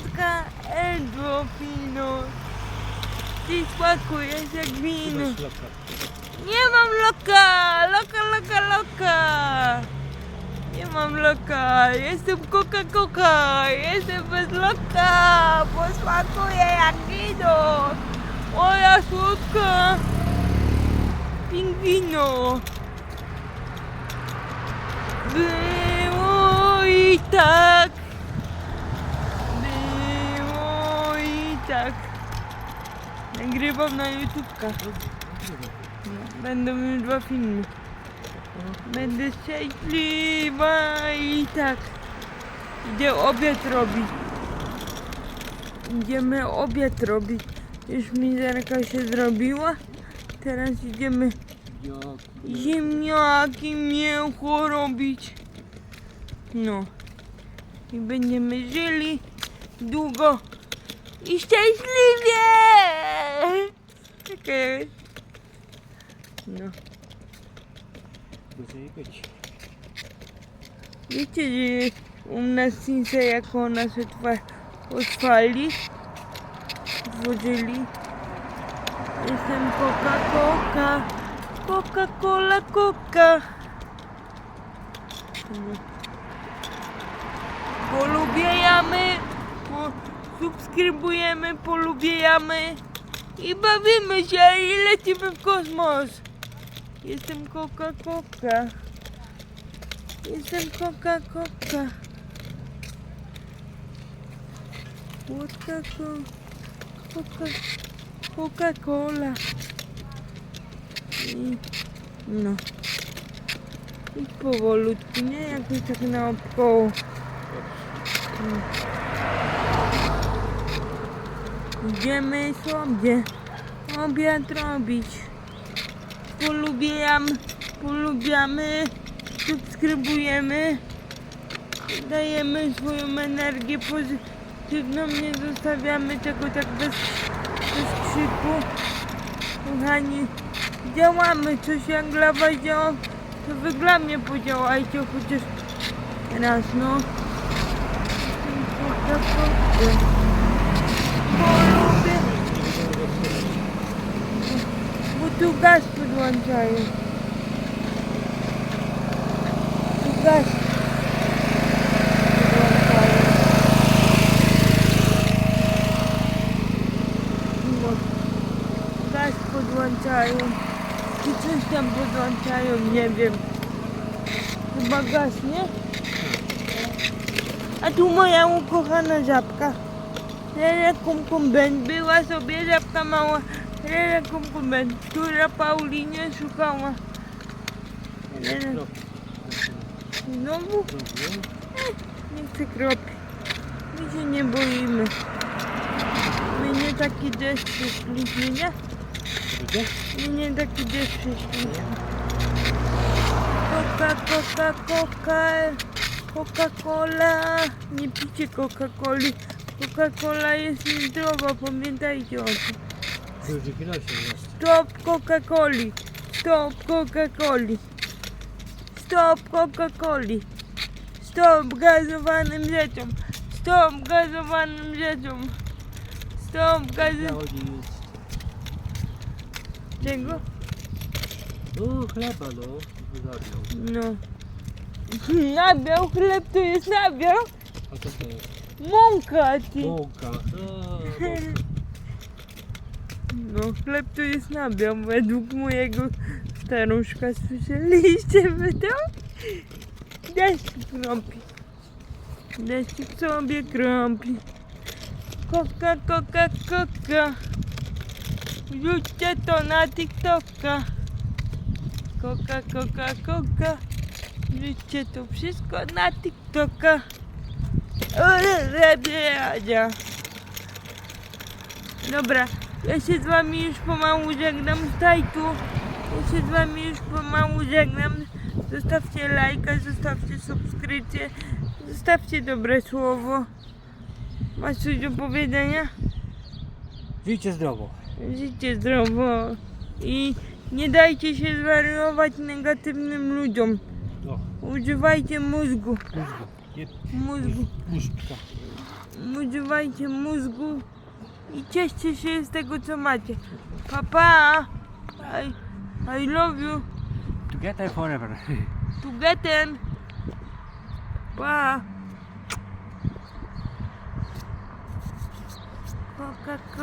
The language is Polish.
Matka Endorfino. Ty smakujesz jak wino. Nie mam loka! Loka, loka, loka! Nie mam loka! Jestem Coca-Cola! Jestem bez loka! Bo smakuję jak wino! Moja słodka! Pingwino! Było i tak! Było i tak! Nagrywam na YouTubka. Będą już dwa filmy. Będę szczęśliwa i tak. Idę obiad robić. Idziemy obiad robić. Już mizerka się zrobiła. Teraz idziemy ziemniaki, mięcho robić. No. I będziemy żyli długo i szczęśliwie. Czekaj. No. Wiecie, że u nas Sinsa jako nasze twarz otwali, włożyli. Jestem Coca-Cola, Coca-Cola, Coca. No. Polubijamy, po, subskrybujemy, polubijamy i bawimy się i lecimy w kosmos. Jestem Coca-Cola. Jestem Coca-Cola. Coca-Cola. I no. I powolutku, nie? Jakoś tak naokoło. Mm. Idziemy sobie obiad robić. Polubiam, polubiamy, subskrybujemy, dajemy swoją energię pozytywną, nie zostawiamy tego tak bez, bez krzyku. Kochani, działamy, coś jak dla was działa, to wy dla mnie podziałajcie chociaż raz, no. Polubię, tu gaz podłączają. Tu gaz podłączają. No. Gaz podłączają. Czy coś tam podłączają, nie wiem. Chyba gaz, nie? A tu moja ukochana żabka. Rere kum kum ben. Była sobie żabka mała. Która Paulinie szukała. No. Znowu? Nie chcę kropi. My się nie boimy. My nie taki deszcz przyszliśmy, nie? My nie taki deszcz przyszliśmy. Coca, Coca, Coca, Coca-Cola. Nie picie Coca-Coli. Coca-Cola jest niezdrowa, pamiętajcie o tym. Stop Coca-Coli. Stop Coca-Coli. Stop Coca-Coli. Stop gazowanym rzeczom. Stop gazowanym rzeczom. Stop gazowanym... Czego? Tu chleba no. No. Nabiał, chleb to jest nabiał. A co to jest? Mąka, ty. Mąka. A. No, chleb to jest nabiał, według mojego staruszka. Słyszeliście wy to? Deszcz krąpi. Deszcz sobie krąpi. Koka, koka, koka. Wrzućcie to na TikToka. Koka, koka, koka. Wrzućcie to wszystko na TikToka. Dobra, ja się z wami już pomału żegnam z tajtu. Ja się z wami już pomału żegnam. Zostawcie lajka, zostawcie subskrypcję, zostawcie dobre słowo. Masz coś do powiedzenia? Żyjcie zdrowo. Żyjcie zdrowo i nie dajcie się zwariować negatywnym ludziom. O, Używajcie mózgu. mózgu. Nie, Mózgu. mózgka. używajcie mózgu i cieszcie się z tego, co macie. Papa, I, I love you. Together forever. Together. Pa. Coca-Cola.